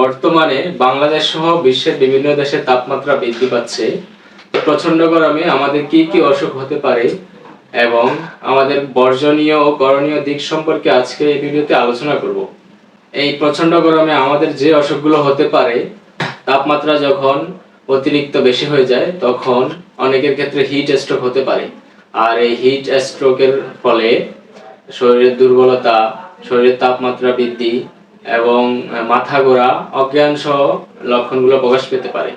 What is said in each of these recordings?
বর্তমানে বাংলাদেশ সহ বিশ্বের বিভিন্ন দেশে তাপমাত্রা বৃদ্ধি পাচ্ছে। প্রচণ্ড গরমে আমাদের কি কি অসুখ হতে পারে এবং আমাদের বর্জনীয় ও করণীয় দিক সম্পর্কে আজকে এই ভিডিওতে আলোচনা করব। এই প্রচণ্ড গরমে আমাদের যে অসুখগুলো হতে পারে, তাপমাত্রা যখন অতিরিক্ত বেশি হয়ে যায়, তখন অনেকের ক্ষেত্রে হিট স্ট্রোক হতে পারে। আর এই হিট স্ট্রোকের ফলে শরীরের দুর্বলতা, শরীরের তাপমাত্রা বৃদ্ধি এবং মাথা ঘোরা অজ্ঞান সহ লক্ষণগুলো প্রকাশ পেতে পারে।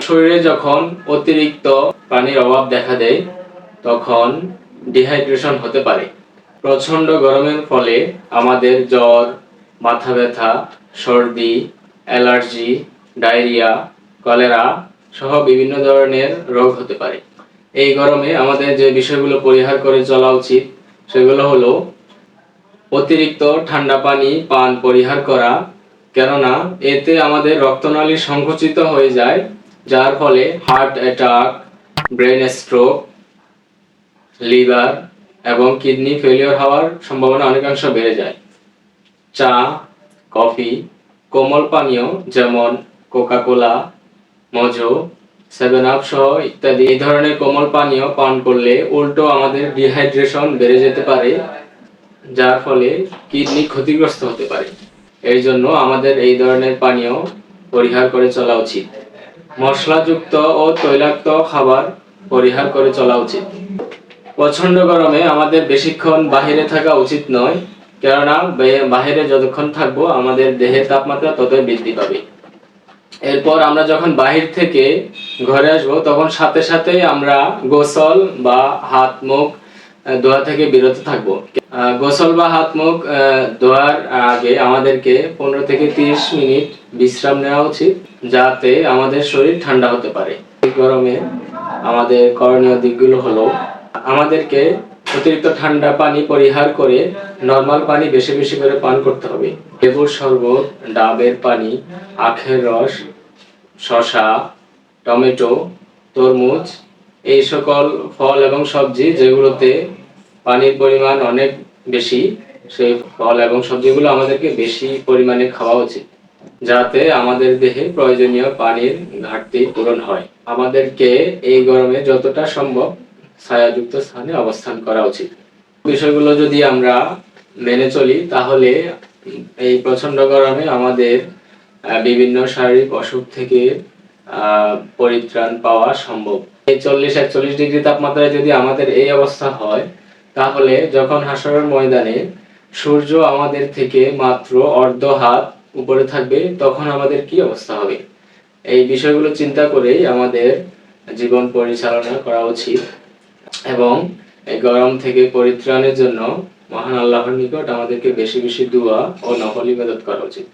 শরীরে যখন অতিরিক্ত পানির অভাব দেখা দেয়, তখন ডিহাইড্রেশন হতে পারে। প্রচণ্ড গরমের ফলে আমাদের জ্বর, মাথা ব্যথা, সর্দি, অ্যালার্জি, ডায়রিয়া, কলেরা সহ বিভিন্ন ধরনের রোগ হতে পারে। এই গরমে আমাদের যে বিষয়গুলো পরিহার করে চলা উচিত, সেগুলো হলো অতিরিক্ত ঠান্ডা পানি, পান পরিহার করা, কেননা এতে আমাদের রক্তনালী সংকুচিত হয়ে যায়, যার ফলে heart attack, brain stroke, liver এবং কিডনি ফেলিওর হওয়ার সম্ভাবনা অনেকাংশ বেড়ে যায়। চা, কফি, কোমল পানীয় যেমন Coca Cola Mojo, seven up সহ ইত্যাদি, এই ধরনের কোমল পানীয় পান করলে উল্টো আমাদের ডিহাইড্রেশন বেড়ে যেতে পারে। যার ফলে কিডনি ক্ষতিগ্রস্ত হতে পারে। এই জন্য আমাদের এই ধরনের পানীয় পরিহার করে চলা উচিত। মশলাযুক্ত ও তৈলাক্ত খাবার পরিহার করে চলা উচিত। প্রচণ্ড গরমে আমাদের বেশিক্ষণ বাহিরে থাকা উচিত নয়, কেননা বাহিরে যতক্ষণ থাকব আমাদের দেহের তাপমাত্রা ততই বৃদ্ধি পাবে। এরপর আমরা যখন বাহির থেকে ঘরে আসব, তখন সাথে সাথে আমরা গোসল বা হাত মুখ ধোয়া থেকে বিরত থাকব। গোসল বা হাত মুখ ধোয়ার আগে আমাদেরকে পনেরো থেকে তিরিশ মিনিট বিশ্রাম নেওয়া উচিত, যাতে আমাদের শরীর ঠান্ডা হতে পারে। গরমে আমাদের করণীয় দিকগুলো হলো, আমাদেরকে অতিরিক্ত ঠান্ডা পানি পরিহার করে নর্মাল পানি বেশি বেশি করে পান করতে হবে। লেবুর শরবত, ডাবের পানি, আখের রস, শসা, টমেটো, তরমুজ এই সকল ফল এবং সবজি যেগুলোতে পানির পরিমাণ অনেক বেশি, সেই ফল এবং সবজিগুলো আমাদেরকে বেশি পরিমাণে খাওয়া উচিত, যাতে আমাদের দেহে প্রয়োজনীয় পানির ঘাটতি পূরণ হয়। আমাদেরকে এই গরমে যতটা সম্ভব ছায়াযুক্ত স্থানে অবস্থান করা উচিত। বিষয়গুলো যদি আমরা মেনে চলি, তাহলে এই প্রচণ্ড গরমে আমাদের বিভিন্ন শারীরিক অসুখ থেকে পরিত্রাণ পাওয়া সম্ভব। এই চল্লিশ একচল্লিশ ডিগ্রি তাপমাত্রায় যদি আমাদের এই অবস্থা হয়, তাহলে যখন হাসরের ময়দানে সূর্য আমাদের থেকে মাত্র অর্ধ হাত উপরে থাকবে, তখন আমাদের কি অবস্থা হবে? এই বিষয়গুলো চিন্তা করেই আমাদের জীবন পরিচালনা করা উচিত এবং এই গরম থেকে পরিত্রাণের জন্য মহান আল্লাহর নিকট আমাদেরকে বেশি বেশি দোয়া ও নকল ইবাদত করা উচিত।